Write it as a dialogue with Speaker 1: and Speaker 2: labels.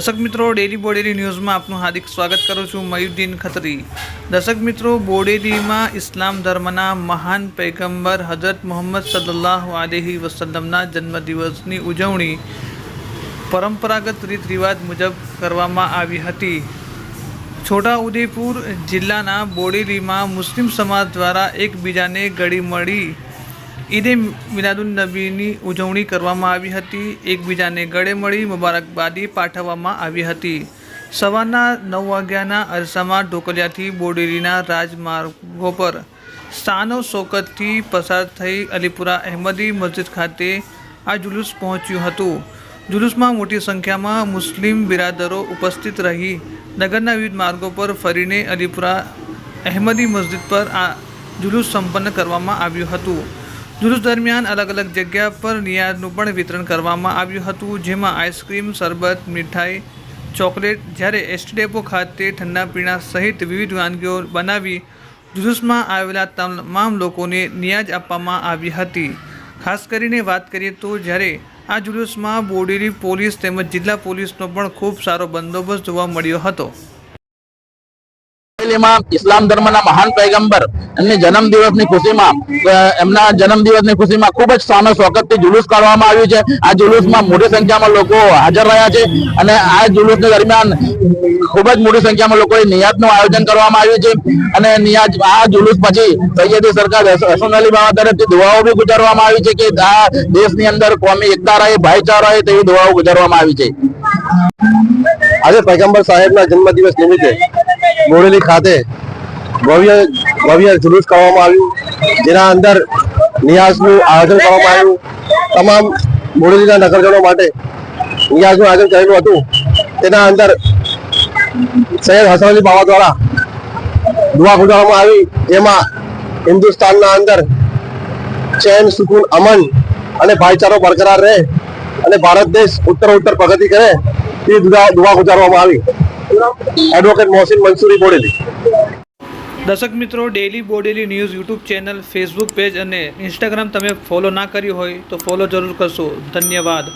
Speaker 1: દર્શક મિત્રો, ડેરી બોડેલી ન્યૂઝમાં આપનું હાર્દિક સ્વાગત કરું છું. મયુદ્દીન ખત્રી. દર્શક મિત્રો બોડેલીમાં ઇસ્લામ ધર્મના મહાન પૈગંબર હજરત મોહમ્મદ સલ્લાહ આલેહી વસલમના જન્મદિવસની ઉજવણી પરંપરાગત રીત રિવાજ મુજબ કરવામાં આવી હતી. છોટાઉદેપુર જિલ્લાના બોડેલીમાં મુસ્લિમ સમાજ દ્વારા એકબીજાને ગળી મળી ઈદે મિલાદુન નબીની ઉજવણી કરવામાં આવી હતી. એકબીજાને ગળે મળી મુબારકબાદી પાઠવવામાં આવી હતી. સવારના નવ વાગ્યાના અરસામાં ઢોકલિયાથી બોડેલીના રાજમાર્ગો પર સ્થાનો શોકતથી પસાર થઈ અલીપુરા અહેમદી મસ્જિદ ખાતે આ જુલુસ પહોંચ્યું હતું. જુલુસમાં મોટી સંખ્યામાં મુસ્લિમ બિરાદરો ઉપસ્થિત રહી નગરના વિવિધ માર્ગો પર ફરીને અલીપુરા અહેમદી મસ્જિદ પર આ જુલુસ સંપન્ન કરવામાં આવ્યું હતું. જુલુસ દરમિયાન અલગ અલગ જગ્યા પર નિયારનું પણ વિતરણ કરવામાં આવ્યું હતું, જેમાં આઈસ્ક્રીમ, શરબત, મીઠાઈ, ચોકલેટ, જ્યારે એસટી ડેપો ખાતે ઠંડા પીણા સહિત વિવિધ વાનગીઓ બનાવી જુલુસમાં આવેલા તમામ લોકોને નિયાજ આપવામાં આવી હતી. ખાસ કરીને વાત કરીએ તો જ્યારે આ જુલુસમાં બોડેલી પોલીસ તેમજ જિલ્લા પોલીસનો પણ ખૂબ સારો બંદોબસ્ત જોવા મળ્યો હતો.
Speaker 2: અમરેલીમાં ઇસ્લામ ધર્મના મહાન પૈગંબર એમની જન્મ દિવસની ખુશીમાં એમના જન્મ દિવસની ખુશીમાં ખૂબ જ સામે સ્વાગતથી જુલુસ કાઢવામાં આવ્યું છે. આ જુલુસમાં મોટી સંખ્યામાં લોકો હાજર રહ્યા છે અને આ જુલુસ દરમિયાન ખૂબ જ મોટી સંખ્યામાં લોકોએ નિયાતનું આયોજન કરવામાં આવ્યું છે અને નિયાત આ જુલુસ પછી સૈયદી સરકાર હસન અલી બાબા તરફથી દુઆઓ બી ગુજારવામાં આવી છે કે આ દેશની અંદર કોમી એકતા રહે, ભાઈચારા રહે તેવી દુઆઓ ગુજારવામાં આવી છે.
Speaker 3: આજે પૈગંબર સાહેબના જન્મદિવસ નિમિત્તે બોરેલી ખાતે ભવ્ય ભવ્ય જુલુસ કરવામાં આવ્યું. જેના અંદર નિયાઝનું આયોજન કરવામાં આવ્યું. તમામ બોરેલીના નગરજનો માટે નિયાઝનું આયોજન કરેલું હતું. તેના અંદર સૈયદ હસન અલી દ્વારા દુઆ ગુજારવામાં આવી. જેમાં હિન્દુસ્તાનના અંદર ચેન, સુકૂન, અમન અને ભાઈચારો બરકરાર રહે અને ભારત દેશ ઉત્તર ઉત્તર પ્રગતિ કરે તે દુવા ગુજારવામાં આવી. એડવોકેટ મોહસિન મંસૂરી બોડેલી
Speaker 1: દર્શક મિત્રો daily Bodeli news YouTube channel Facebook page અને ઇન્સ્ટાગ્રામ તમે ફોલો ના કર્યું હોય તો ફોલો જરૂર કરશો. ધન્યવાદ.